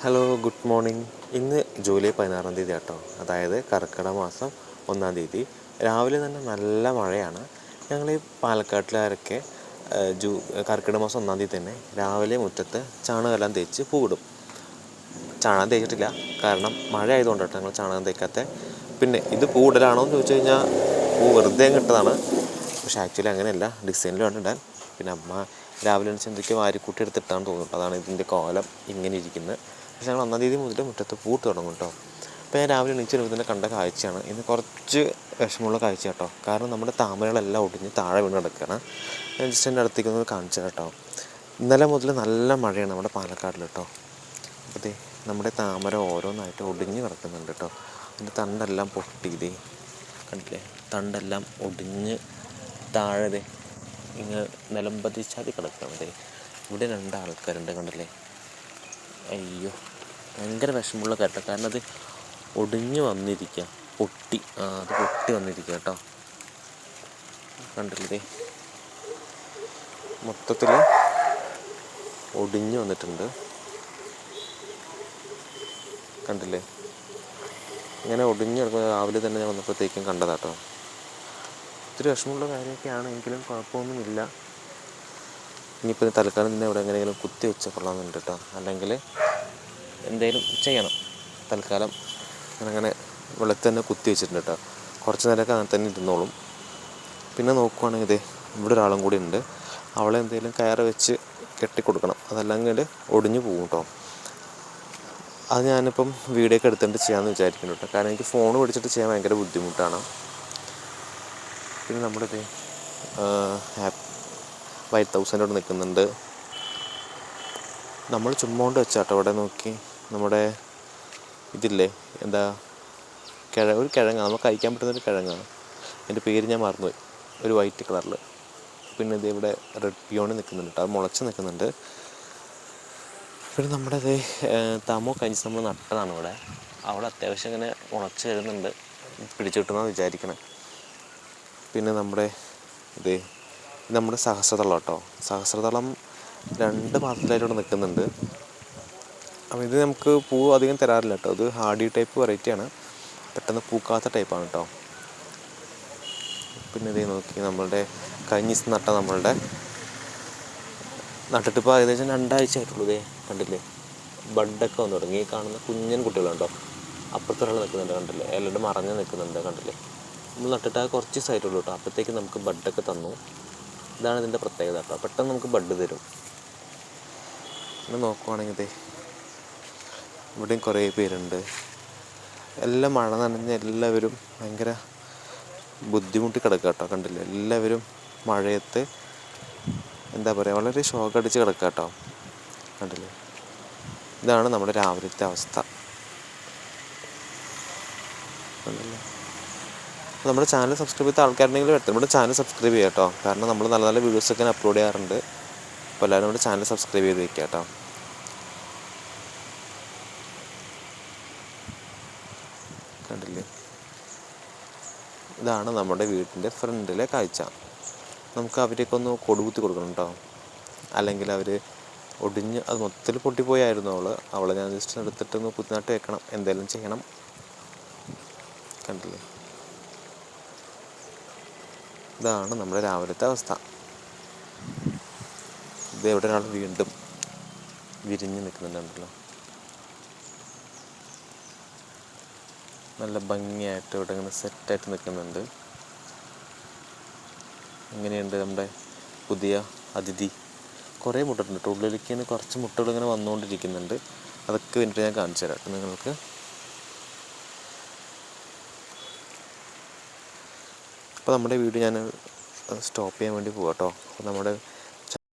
Hello good morning ഇന്ന് July പതിനാറാം തീയതി കേട്ടോ അതായത് കർക്കിടക മാസം ഒന്നാം തീയതി. രാവിലെ തന്നെ നല്ല മഴയാണ്. ഞങ്ങൾ ഈ പാലക്കാട്ടിലാരൊക്കെ ജൂ കർക്കിടക മാസം ഒന്നാം തീയതി തന്നെ രാവിലെ മുറ്റത്ത് ചാണകമെല്ലാം തേച്ച് പൂവിടും. ചാണകം തേച്ചിട്ടില്ല. കാരണം മഴ ആയതുകൊണ്ടാണ് ഞങ്ങൾ ചാണകം തേക്കാത്ത. പിന്നെ ഇത് പൂവിടലാണോ എന്ന് ചോദിച്ചു കഴിഞ്ഞാൽ പൂ വെറുതെ കിട്ടതാണ്. പക്ഷേ ആക്ച്വലി അങ്ങനെയല്ല. ഡിസൈനിൽ വേണ്ടിടാൻ പിന്നെ അമ്മ രാവിലെ എണീച്ച് എന്തൊക്കെയോ വാരിക്കൂട്ടി എടുത്തിട്ടാണ് തോന്നുന്നു. അതാണ് ഇതിന്റെ കോലം. ഇങ്ങനെ ഇരിക്കുന്നത് പക്ഷേ ഞങ്ങൾ ഒന്നാം തീയതി മുതൽ മുറ്റത്ത് പൂട്ട് തുടങ്ങും കേട്ടോ. അപ്പോൾ ഞാൻ രാവിലെ എണീച്ച് വരുമ്പോൾ തന്നെ കണ്ട കാഴ്ചയാണ്. ഇന്ന് കുറച്ച് വിഷമമുള്ള കാഴ്ച കേട്ടോ. കാരണം നമ്മുടെ താമരകളെല്ലാം ഒടിഞ്ഞ് താഴെ വീണ് കിടക്കുകയാണ് ഞാൻ ജസ്റ്റ് എന്റെ അടുത്തേക്ക് ഒന്ന് കാണിച്ചു കേട്ടോ. ഇന്നലെ മുതൽ നല്ല മഴയാണ് നമ്മുടെ പാലക്കാടിൽ കേട്ടോ. അപ്പോൾ ദേ നമ്മുടെ താമര ഓരോന്നായിട്ട് ഒടിഞ്ഞ് കിടക്കുന്നുണ്ട് കേട്ടോ. അതിന്റെ തണ്ടെല്ലാം പൊട്ടി ഇതേ കണ്ടില്ലേ തണ്ടെല്ലാം ഒടിഞ്ഞ് താഴെ ഇങ്ങനെ നിലംപതിച്ചാതി നിലം പതിച്ചാതി കിടക്കുകയാണ് ദേ. ഇവിടെ രണ്ട് ആൾക്കാരുണ്ട് കണ്ടില്ലേ? അയ്യോ ഭയങ്കര വിഷമമുള്ള കേട്ടോ. കാരണം അത് ഒടിഞ്ഞു വന്നിരിക്കുക പൊട്ടി. ആ അത് പൊട്ടി വന്നിരിക്കുക കേട്ടോ. കണ്ടില്ലേ മൊത്തത്തിൽ ഒടിഞ്ഞ് വന്നിട്ടുണ്ട്. കണ്ടില്ലേ? ഇങ്ങനെ ഒടിഞ്ഞു കിടക്കുന്നത് രാവിലെ തന്നെ ഞാൻ വന്നപ്പോഴത്തേക്കും കണ്ടതാട്ടോ ഒത്തിരി വിഷമമുള്ള കാര്യമൊക്കെയാണ്. എങ്കിലും കുഴപ്പമൊന്നുമില്ല. ഇനിയിപ്പോൾ തൽക്കാലം തന്നെ ഇവിടെ എങ്ങനെയെങ്കിലും കുത്തി വെച്ച് കൊള്ളാമെന്നുണ്ട് കേട്ടോ അല്ലെങ്കിൽ എന്തെങ്കിലും ചെയ്യണം. തൽക്കാലം അങ്ങനെ വെള്ളത്തിൽ തന്നെ കുത്തി വെച്ചിട്ടുണ്ട് കേട്ടോ. കുറച്ച് നേരമൊക്കെ അങ്ങനെ തന്നെ ഇരുന്നോളും. പിന്നെ നോക്കുവാണെങ്കിൽ ഇതേ ഇവിടെ ഒരാളും കൂടി ഉണ്ട്. അവളെ എന്തെങ്കിലും കയറ് വെച്ച് കെട്ടിക്കൊടുക്കണം. അതല്ലെങ്കിൽ ഒടിഞ്ഞു പോകും കേട്ടോ. അത് ഞാനിപ്പം വീഡിയോ ഒക്കെ എടുത്തിട്ട് ചെയ്യാമെന്ന് വിചാരിക്കുന്നു കേട്ടോ. കാരണം എനിക്ക് ഫോൺ പിടിച്ചിട്ട് ചെയ്യാൻ ഭയങ്കര ബുദ്ധിമുട്ടാണ്. പിന്നെ നമ്മുടെ ഇത് ഫൈവ് തൗസൻഡ് അവിടെ നിൽക്കുന്നുണ്ട്. നമ്മൾ ചുമ്മാ കൊണ്ട് വെച്ചാട്ടോ അവിടെ നോക്കി. നമ്മുടെ ഇതില്ലേ എന്താ കിഴ ഒരു കിഴങ്ങാണ് നമുക്ക് കഴിക്കാൻ പറ്റുന്ന ഒരു കിഴങ്ങാണ്. എന്റെ പേര് ഞാൻ മറന്നുപോയി. ഒരു വൈറ്റ് കളറിൽ. പിന്നെ ഇത് ഇവിടെ റെഡ് പിയോണി നിൽക്കുന്നുണ്ട്. അത് മുളച്ച് നിൽക്കുന്നുണ്ട്. പിന്നെ നമ്മുടെ ഇത് തമോ കഴിഞ്ഞ് നമ്മൾ നട്ടതാണ് ഇവിടെ. അവിടെ അത്യാവശ്യം ഇങ്ങനെ മുളച്ച് വരുന്നുണ്ട്. പിടിച്ചു കിട്ടുന്നതാണ് വിചാരിക്കണേ. പിന്നെ നമ്മുടെ ഇത് നമ്മുടെ സഹസ്രതളം കേട്ടോ. സഹസ്രതളം രണ്ട് മാസത്തിലായിട്ട് നിൽക്കുന്നുണ്ട്. അപ്പോൾ ഇത് നമുക്ക് പൂ അധികം തരാറില്ല കേട്ടോ. ഇത് ഹാർഡി ടൈപ്പ് വെറൈറ്റിയാണ് പെട്ടെന്ന് പൂക്കാത്ത ടൈപ്പാണ് കേട്ടോ. പിന്നെ ഇതേ നോക്കി നമ്മളുടെ ദിവസം നട്ട നമ്മളുടെ നട്ടിട്ട് ഇപ്പോൾ ഏകദേശം രണ്ടാഴ്ച ആയിട്ടുള്ളൂ ഇതേ കണ്ടില്ലേ? ബഡൊക്കെ വന്നു തുടങ്ങി. കാണുന്ന കുഞ്ഞൻ കുട്ടികളുണ്ടോ അപ്പുറത്തൊരാൾ നിൽക്കുന്നുണ്ട് കണ്ടില്ലേ? എല്ലാവരും മറഞ്ഞ് നിൽക്കുന്നുണ്ട് കണ്ടില്ലേ? നമ്മൾ നട്ടിട്ട് കുറച്ച് ദിവസമായിട്ടുള്ളൂ കേട്ടോ. അപ്പോഴത്തേക്ക് നമുക്ക് ബഡൊക്കെ തന്നു. ഇതാണ് ഇതിന്റെ പ്രത്യേകത. കേട്ടോ പെട്ടെന്ന് നമുക്ക് ബഡ് തരും. പിന്നെ നോക്കുവാണെങ്കിൽ ഇവിടെയും കുറേ പേരുണ്ട്. എല്ലാം മഴ നനഞ്ഞ എല്ലാവരും ഭയങ്കര ബുദ്ധിമുട്ടി കിടക്കുക കേട്ടോ. കണ്ടില്ലേ? എല്ലാവരും മഴയത്ത് എന്താ പറയുക വളരെ ഷോക്ക് അടിച്ച് കിടക്കുക കേട്ടോ. കണ്ടില്ലേ? ഇതാണ് നമ്മുടെ രാവിലത്തെ അവസ്ഥ. അപ്പോൾ നമ്മുടെ ചാനൽ സബ്സ്ക്രൈബ് ചെയ്ത ആൾക്കാരുണ്ടെങ്കിൽ വരട്ടെ നമ്മുടെ ചാനൽ സബ്സ്ക്രൈബ് ചെയ്യുക കേട്ടോ. കാരണം നമ്മൾ നല്ല നല്ല വീഡിയോസൊക്കെ അപ്ലോഡ് ചെയ്യാറുണ്ട്. അപ്പോൾ എല്ലാവരും നമ്മുടെ ചാനൽ സബ്സ്ക്രൈബ് ചെയ്ത് വെക്കുക കേട്ടോ. കണ്ടില്ലേ? ഇതാണ് നമ്മുടെ വീട്ടിന്റെ ഫ്രണ്ടിലെ കാഴ്ച. നമുക്ക് അവരെയൊക്കെ ഒന്ന് കൊടുകുത്തി കൊടുക്കണം കേട്ടോ. അല്ലെങ്കിൽ അവർ ഒടിഞ്ഞ് അത് മൊത്തത്തിൽ പൊട്ടിപ്പോയായിരുന്നു അവൾ അവളെ ഞാൻ ജസ്റ്റ് എടുത്തിട്ട് ഒന്ന് കുത്തിനാട്ട് വെക്കണം. എന്തെങ്കിലും ചെയ്യണം. കണ്ടില്ലേ? ഇതാണ് നമ്മുടെ രാവിലത്തെ അവസ്ഥ. ഇത് എവിടെ ഒരാൾ വീണ്ടും വിരിഞ്ഞ് നിൽക്കുന്നുണ്ടല്ലോ. നല്ല ഭംഗിയായിട്ട് ഇവിടെ ഇങ്ങനെ സെറ്റായിട്ട് നിൽക്കുന്നുണ്ട്. ഇങ്ങനെയുണ്ട് നമ്മുടെ പുതിയ അതിഥി. കുറേ മുട്ടുണ്ട് ഉള്ളിലേക്ക് കുറച്ച് മുട്ടകൾ ഇങ്ങനെ വന്നുകൊണ്ടിരിക്കുന്നുണ്ട്. അതൊക്കെ വേണ്ടിയിട്ട് ഞാൻ കാണിച്ചു തരാം നിങ്ങൾക്ക് അപ്പോൾ നമ്മുടെ വീഡിയോ ഞാൻ സ്റ്റോപ്പ് ചെയ്യാൻ വേണ്ടി പോകാം കേട്ടോ അപ്പോൾ നമ്മുടെ